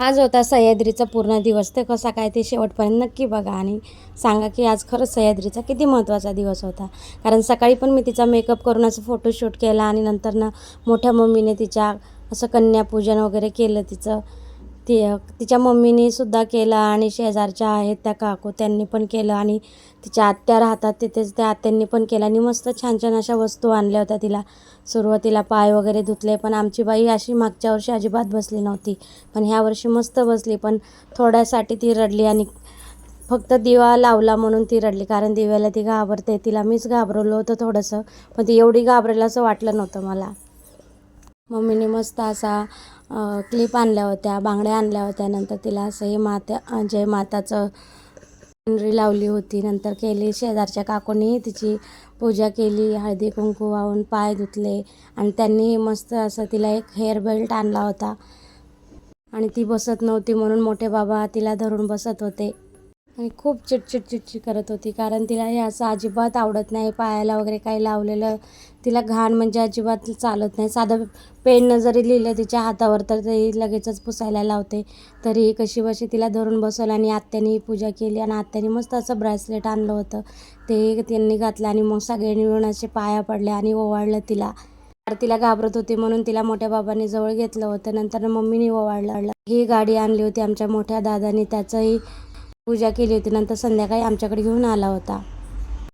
आज होता सह्याद्रीचा पूर्ण दिवस ते कसा काय ते शेवटपर्यंत नक्की बघा आणि सांगा की आज खरंच सह्याद्रीचा किती महत्त्वाचा दिवस होता. कारण सकाळी पण मी तिचा मेकअप करून असं फोटोशूट केला आणि नंतर ना मोठ्या मम्मीने तिच्या असं कन्यापूजन वगैरे केलं तिचं. ती तिच्या मम्मीने सुद्धा केलं आणि शेजारच्या आहेत त्या काकू त्यांनी पण केलं आणि तिच्या आत्या राहतात तिथेच त्या आत्यांनी पण केलं आणि मस्त छान छान अशा वस्तू आणल्या होत्या तिला. सुरुवातीला पाय वगैरे धुतले पण आमची बाई अशी मागच्या वर्षी अजिबात बसली नव्हती. पण ह्या वर्षी मस्त बसली पण थोड्यासाठी ती रडली आणि फक्त दिवा लावला म्हणून ती रडली. कारण दिव्याला ती घाबरते तिला मीच घाबरवलं होतं थोडंसं पण ती एवढी घाबरेल असं वाटलं नव्हतं मला. मम्मीने मस्त असा क्लिप आणल्या होत्या बांगड्या आणल्या होत्या. नंतर तिला असं हे मात्या जय माताचं लावली होती. नंतर केली शेजारच्या काकूनी तिची पूजा केली हळदी कुंकू वाहून पाय धुतले. आणि त्यांनी मस्त असं तिला एक हेअर बेल्ट आणला होता. आणि ती बसत नव्हती म्हणून मोठे बाबा तिला धरून बसत होते. आणि खूप चिडचिड चिडचिड करत होती. कारण तिला हे असं अजिबात आवडत नाही. पायाला वगैरे काही लावलेलं. तिला घाण म्हणजे अजिबात चालत नाही. साधं पेननं जरी लिहिलं तिच्या हातावर तर ती लगेचच पुसायला लावते. तरीही कशी बशी तिला धरून बसवलं आणि आत्याने पूजा केली आणि आत्याने मस्त असं ब्रेसलेट आणलं होतं. ते त्यांनी घातलं आणि मग सगळ्यांनी मिळून असे पाया पडले आणि ओवाळलं तिला. तिला घाबरत होती म्हणून तिला मोठ्या बाबांनी जवळ घेतलं होतं. नंतर मम्मीने ओवाळलं. ही गाडी आणली होती आमच्या मोठ्या दादानी. त्याचंही पूजा केली होती. नंतर संध्याकाळी आमच्याकडे घेऊन आला होता.